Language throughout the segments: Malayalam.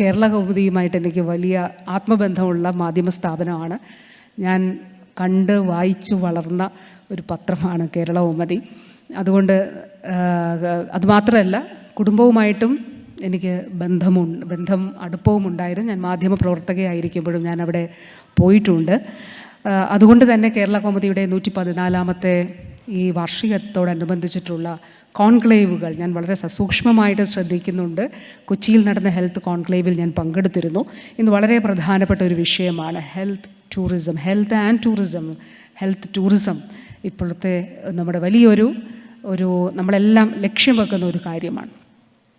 കേരള കൗമുദിയുമായിട്ട് എനിക്ക് വലിയ ആത്മബന്ധമുള്ള മാധ്യമ സ്ഥാപനമാണ്. ഞാൻ കണ്ട് വായിച്ചു വളർന്ന ഒരു പത്രമാണ് കേരള കൗമുദി. അതുകൊണ്ട് അതുമാത്രമല്ല കുടുംബവുമായിട്ടും എനിക്ക് ബന്ധമുണ്ട് ബന്ധം അടുപ്പവും ഉണ്ടായിരുന്നു. ഞാൻ മാധ്യമ പ്രവർത്തകയായിരിക്കുമ്പോഴും ഞാൻ അവിടെ പോയിട്ടുണ്ട്. അതുകൊണ്ട് തന്നെ കേരള കൗമുദിയുടെ നൂറ്റി പതിനാലാമത്തെ ഈ വാർഷികത്തോടനുബന്ധിച്ചിട്ടുള്ള കോൺക്ലേവുകൾ ഞാൻ വളരെ സസൂക്ഷ്മമായിട്ട് ശ്രദ്ധിക്കുന്നുണ്ട്. കൊച്ചിയിൽ നടന്ന ഹെൽത്ത് കോൺക്ലേവിൽ ഞാൻ പങ്കെടുത്തിരുന്നു. ഇന്ന് വളരെ പ്രധാനപ്പെട്ട ഒരു വിഷയമാണ് health tourism. Health and tourism health tourism ഇപ്പോഴത്തെ നമ്മുടെ വലിയൊരു ഒരു നമ്മളെല്ലാം ലക്ഷ്യം വെക്കുന്ന ഒരു കാര്യമാണ്.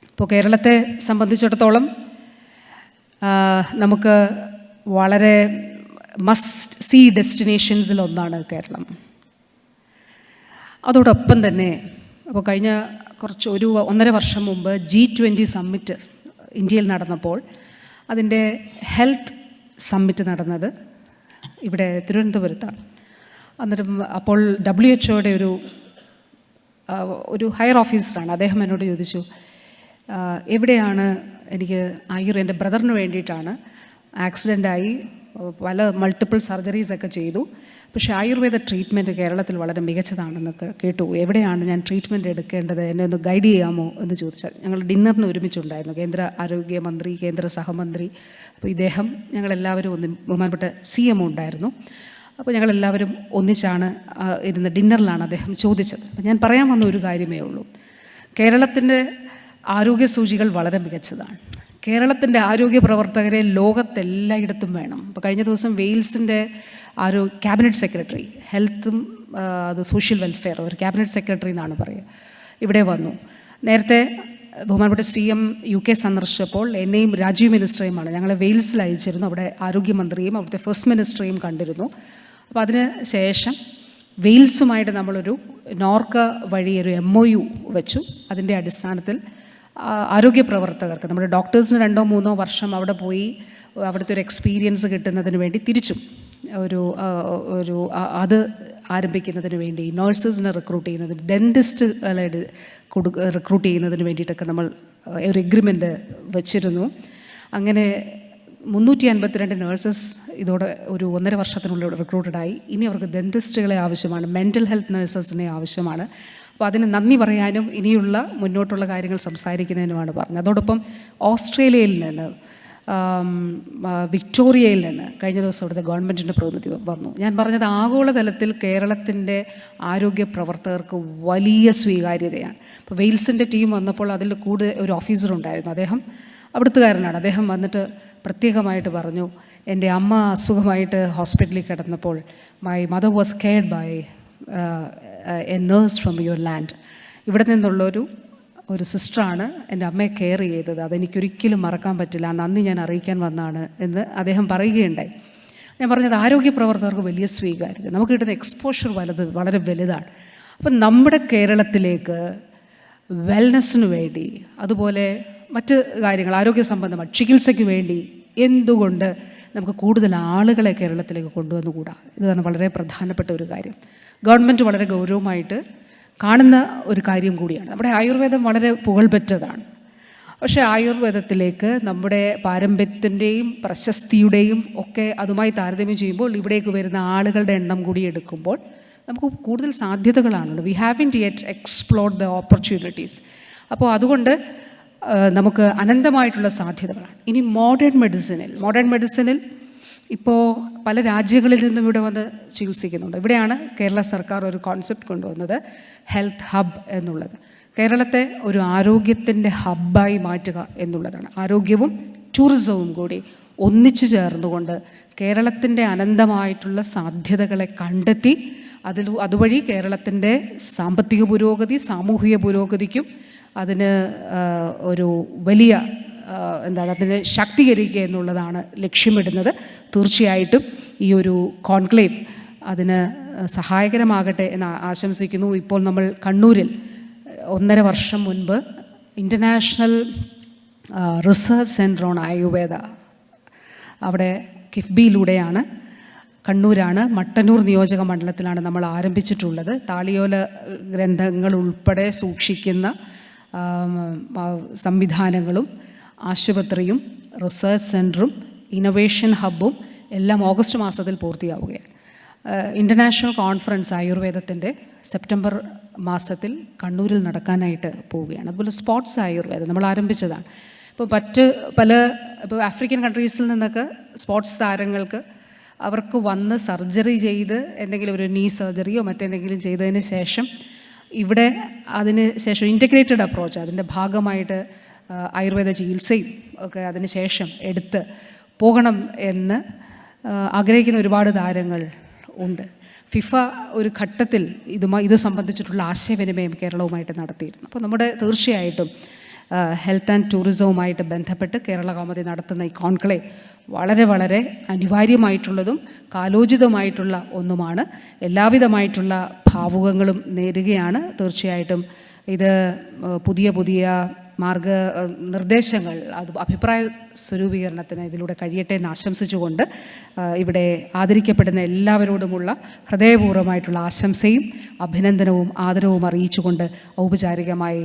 ഇപ്പോൾ കേരളത്തെ സംബന്ധിച്ചിടത്തോളം നമുക്ക് വളരെ മസ്റ്റ് സീ ഡെസ്റ്റിനേഷൻസിൽ ഒന്നാണ് കേരളം. അതോടൊപ്പം തന്നെ അപ്പോൾ കഴിഞ്ഞ കുറച്ച് ഒരു ഒന്നര വർഷം മുമ്പ് ജി ട്വന്റി സമ്മിറ്റ് ഇന്ത്യയിൽ നടന്നപ്പോൾ അതിന്റെ ഹെൽത്ത് സമ്മിറ്റ് നടന്നത് ഇവിടെ തിരുവനന്തപുരത്താണ്. അന്നേരം അപ്പോൾ ഡബ്ല്യു എച്ച് ഒയുടെ ഒരു ഒരു ഹയർ ഓഫീസറാണ്. അദ്ദേഹം എന്നോട് ചോദിച്ചു എവിടെയാണ് എനിക്ക് ആയുർ എന്റെ ബ്രദറിന് വേണ്ടിയിട്ടാണ് ആക്സിഡന്റായി പല മൾട്ടിപ്പിൾ സർജറീസ് ഒക്കെ ചെയ്തു. പക്ഷേ ആയുർവേദ ട്രീറ്റ്മെന്റ് കേരളത്തിൽ വളരെ മികച്ചതാണെന്ന് കേ- കേട്ടു. എവിടെയാണ് ഞാൻ ട്രീറ്റ്മെന്റ് എടുക്കേണ്ടത്? എന്നെ ഒന്ന് ഗൈഡ് ചെയ്യാമോ എന്ന് ചോദിച്ചാൽ ഞങ്ങൾ ഡിന്നറിന് ഒരുമിച്ചുണ്ടായിരുന്നു. കേന്ദ്ര ആരോഗ്യമന്ത്രി കേന്ദ്ര സഹമന്ത്രി. അപ്പോൾ ഇദ്ദേഹം ഞങ്ങളെല്ലാവരും ഒന്ന് ബഹുമാനപ്പെട്ട സി എം ഉണ്ടായിരുന്നു. അപ്പോൾ ഞങ്ങളെല്ലാവരും ഒന്നിച്ചാണ് ഇരുന്ന ഡിന്നറിലാണ് അദ്ദേഹം ചോദിച്ചത്. അപ്പം ഞാൻ പറയാൻ വന്ന ഒരു കാര്യമേ ഉള്ളൂ. കേരളത്തിന്റെ ആരോഗ്യ സൂചികൾ വളരെ മികച്ചതാണ്. കേരളത്തിന്റെ ആരോഗ്യ പ്രവർത്തകരെ ലോകത്തെല്ലായിടത്തും വേണം. ഇപ്പോൾ കഴിഞ്ഞ ദിവസം വെയിൽസിന്റെ ആരോ ക്യാബിനറ്റ് സെക്രട്ടറി ഹെൽത്തും അത് സോഷ്യൽ വെൽഫെയർ ഒരു ക്യാബിനറ്റ് സെക്രട്ടറി എന്നാണ് പറയുക ഇവിടെ വന്നു. നേരത്തെ ബഹുമാനപ്പെട്ട സി എം യു കെ സന്ദർശിച്ചപ്പോൾ എന്നെയും രാജീവ് മിനിസ്റ്ററെയുമാണ് ഞങ്ങളെ വെയിൽസിൽ അയച്ചിരുന്നു. അവിടെ ആരോഗ്യമന്ത്രിയും അവിടുത്തെ ഫസ്റ്റ് മിനിസ്റ്ററെയും കണ്ടിരുന്നു. അപ്പോൾ അതിന് ശേഷം വെയിൽസുമായിട്ട് നമ്മളൊരു നോർക്ക വഴി ഒരു എം ഒ യു വെച്ചു. അതിന്റെ അടിസ്ഥാനത്തിൽ ആരോഗ്യ പ്രവർത്തകർക്ക് നമ്മുടെ ഡോക്ടേഴ്സിന് രണ്ടോ മൂന്നോ വർഷം അവിടെ പോയി അവിടുത്തെ ഒരു എക്സ്പീരിയൻസ് കിട്ടുന്നതിന് വേണ്ടി തിരിച്ചും ഒരു ഒരു അത് ആരംഭിക്കുന്നതിന് വേണ്ടി നേഴ്സസിനെ റിക്രൂട്ട് ചെയ്യുന്നതിന് ഡെന്റിസ്റ്റുകളെ കൊടു റിക്രൂട്ട് ചെയ്യുന്നതിന് വേണ്ടിയിട്ടൊക്കെ നമ്മൾ ഒരു എഗ്രിമെന്റ് വച്ചിരുന്നു. അങ്ങനെ മുന്നൂറ്റി അൻപത്തിരണ്ട് നേഴ്സസ് ഇതോടെ ഒരു ഒന്നര വർഷത്തിനുള്ളിൽ റിക്രൂട്ടഡായി ഇനി അവർക്ക് ദന്തിസ്റ്റുകളെ ആവശ്യമാണ് മെന്റൽ ഹെൽത്ത് നേഴ്സസിനെ ആവശ്യമാണ്. അപ്പോൾ അതിന് നന്ദി പറയാനും ഇനിയുള്ള മുന്നോട്ടുള്ള കാര്യങ്ങൾ സംസാരിക്കുന്നതിനുമാണ് പറഞ്ഞത്. അതോടൊപ്പം ഓസ്ട്രേലിയയിൽ നിന്ന് വിക്ടോറിയയിൽ നിന്ന് കഴിഞ്ഞ ദിവസം അവിടുത്തെ ഗവൺമെന്റിന്റെ പ്രതിനിധി വന്നു. ഞാൻ പറഞ്ഞത് ആഗോളതലത്തിൽ കേരളത്തിന്റെ ആരോഗ്യ പ്രവർത്തകർക്ക് വലിയ സ്വീകാര്യതയാണ്. ഇപ്പോൾ വെയിൽസിന്റെ ടീം വന്നപ്പോൾ അതിൽ കൂടുതൽ ഒരു ഓഫീസർ ഉണ്ടായിരുന്നു. അദ്ദേഹം അവിടുത്തുകാരനാണ്. അദ്ദേഹം വന്നിട്ട് പ്രത്യേകമായിട്ട് പറഞ്ഞു എന്റെ അമ്മ അസുഖമായിട്ട് ഹോസ്പിറ്റലിൽ കിടന്നപ്പോൾ my mother was cared by a nurse from your land ഇവിടെ നിന്നുള്ളൊരു ഒരു സിസ്റ്ററാണ് എന്റെ അമ്മയെ കെയർ ചെയ്തത്. അതെനിക്കൊരിക്കലും മറക്കാൻ പറ്റില്ല. നന്ദി ഞാൻ അറിയിക്കാൻ വന്നാണ് എന്ന് അദ്ദേഹം പറയുകയുണ്ടായി. ഞാൻ പറഞ്ഞത് ആരോഗ്യ പ്രവർത്തകർക്ക് വലിയ സ്വീകാര്യത. നമുക്ക് കിട്ടുന്ന എക്സ്പോഷർ വലുത് വളരെ വലുതാണ്. അപ്പം നമ്മുടെ കേരളത്തിലേക്ക് വെൽനെസ്സിന് വേണ്ടി അതുപോലെ മറ്റ് കാര്യങ്ങൾ ആരോഗ്യ സംബന്ധമായി ചികിത്സയ്ക്ക് വേണ്ടി എന്തുകൊണ്ട് നമുക്ക് കൂടുതൽ ആളുകളെ കേരളത്തിലേക്ക് കൊണ്ടുവന്നുകൂടാ? ഇതാണ് വളരെ പ്രധാനപ്പെട്ട ഒരു കാര്യം. ഗവൺമെന്റ് വളരെ ഗൗരവമായിട്ട് കാണുന്ന ഒരു കാര്യം കൂടിയാണ്. നമ്മുടെ ആയുർവേദം വളരെ പുകൾപെറ്റതാണ് പക്ഷേ ആയുർവേദത്തിലേക്ക് നമ്മുടെ പാരമ്പര്യത്തിന്റെയും പ്രശസ്തിയുടെയും ഒക്കെ അതുമായി താരതമ്യം ചെയ്യുമ്പോൾ ഇവിടേക്ക് വരുന്ന ആളുകളുടെ എണ്ണം കൂടി എടുക്കുമ്പോൾ നമുക്ക് കൂടുതൽ സാധ്യതകളാണുള്ളത്. We haven't explore the opportunities അപ്പോൾ അതുകൊണ്ട് നമുക്ക് അനന്തമായിട്ടുള്ള സാധ്യതകളാണ്. ഇനി മോഡേൺ മെഡിസിനിൽ മോഡേൺ മെഡിസിനിൽ ഇപ്പോൾ പല രാജ്യങ്ങളിൽ നിന്നും ഇവിടെ വന്ന് ചികിത്സിക്കുന്നുണ്ട്. ഇവിടെയാണ് കേരള സർക്കാർ ഒരു കോൺസെപ്റ്റ് കൊണ്ടുവന്നത് ഹെൽത്ത് ഹബ് എന്നുള്ളത്. കേരളത്തെ ഒരു ആരോഗ്യത്തിന്റെ ഹബ്ബായി മാറ്റുക എന്നുള്ളതാണ്. ആരോഗ്യവും ടൂറിസവും കൂടി ഒന്നിച്ചു ചേർന്നുകൊണ്ട് കേരളത്തിന്റെ അനന്തമായിട്ടുള്ള സാധ്യതകളെ കണ്ടെത്തി അതിൽ അതുവഴി കേരളത്തിന്റെ സാമ്പത്തിക പുരോഗതി സാമൂഹിക പുരോഗതിക്കും അതിന് ഒരു വലിയ എന്താണ് അതിനെ ശാക്തീകരിക്കുക എന്നുള്ളതാണ് ലക്ഷ്യമിടുന്നത്. തീർച്ചയായിട്ടും ഈ ഒരു കോൺക്ലേവ് അതിന് സഹായകരമാകട്ടെ എന്ന് ആശംസിക്കുന്നു. ഇപ്പോൾ നമ്മൾ കണ്ണൂരിൽ ഒന്നര വർഷം മുൻപ് international research centre on Ayurveda അവിടെ കിഫ്ബിയിലൂടെയാണ് കണ്ണൂരാണ് മട്ടന്നൂർ നിയോജക മണ്ഡലത്തിലാണ് നമ്മൾ ആരംഭിച്ചിട്ടുള്ളത്. താളിയോല ഗ്രന്ഥങ്ങൾ ഉൾപ്പെടെ സൂക്ഷിക്കുന്ന സംവിധാനങ്ങളും ആശുപത്രിയും റിസർച്ച് സെന്ററും ഇന്നൊവേഷൻ ഹബ്ബും എല്ലാം ഓഗസ്റ്റ് മാസത്തിൽ പൂർത്തിയാവുകയാണ്. ഇന്റർനാഷണൽ കോൺഫറൻസ് ആയുർവേദത്തിന്റെ സെപ്റ്റംബർ മാസത്തിൽ കണ്ണൂരിൽ നടക്കാനായിട്ട് പോവുകയാണ്. അതുപോലെ സ്പോർട്സ് ആയുർവേദം നമ്മൾ ആരംഭിച്ചതാണ്. ഇപ്പോൾ മറ്റ് പല ഇപ്പോൾ ആഫ്രിക്കൻ കൺട്രീസിൽ നിന്നൊക്കെ സ്പോർട്സ് താരങ്ങൾക്ക് അവർക്ക് വന്ന് സർജറി ചെയ്ത് എന്തെങ്കിലും ഒരു നീ സർജറിയോ മറ്റെന്തെങ്കിലും ചെയ്തതിന് ശേഷം ഇവിടെ അതിന് ശേഷം ഇന്റഗ്രേറ്റഡ് അപ്രോച്ച് അതിന്റെ ഭാഗമായിട്ട് ആയുർവേദ ചികിത്സയും ഒക്കെ അതിന് ശേഷം എടുത്ത് പോകണം എന്ന് ആഗ്രഹിക്കുന്ന ഒരുപാട് താരങ്ങൾ ഉണ്ട്. ഫിഫ ഒരു ഘട്ടത്തിൽ ഇതുമായി ഇത് സംബന്ധിച്ചിട്ടുള്ള ആശയവിനിമയം കേരളവുമായിട്ട് നടത്തിയിരുന്നു. അപ്പോൾ നമ്മുടെ തീർച്ചയായിട്ടും ഹെൽത്ത് ആൻഡ് ടൂറിസവുമായിട്ട് ബന്ധപ്പെട്ട് കേരള കൗമുദി നടത്തുന്ന ഈ കോൺക്ലേവ് വളരെ വളരെ അനിവാര്യമായിട്ടുള്ളതും കാലോചിതമായിട്ടുള്ള ഒന്നുമാണ്. എല്ലാവിധമായിട്ടുള്ള ഭാവുകങ്ങളും നേരുകയാണ്. തീർച്ചയായിട്ടും ഇത് പുതിയ പുതിയ മാർഗ നിർദ്ദേശങ്ങൾ അത് അഭിപ്രായ സ്വരൂപീകരണത്തിന് ഇതിലൂടെ കഴിയട്ടെ എന്ന് ആശംസിച്ചുകൊണ്ട് ഇവിടെ ആദരിക്കപ്പെടുന്ന എല്ലാവരോടുമുള്ള ഹൃദയപൂർവമായിട്ടുള്ള ആശംസയും അഭിനന്ദനവും ആദരവും അറിയിച്ചുകൊണ്ട് ഔപചാരികമായി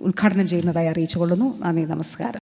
ഉദ്ഘാടനം ചെയ്യുന്നതായി അറിയിച്ചുകൊള്ളുന്നു. നന്ദി നമസ്കാരം.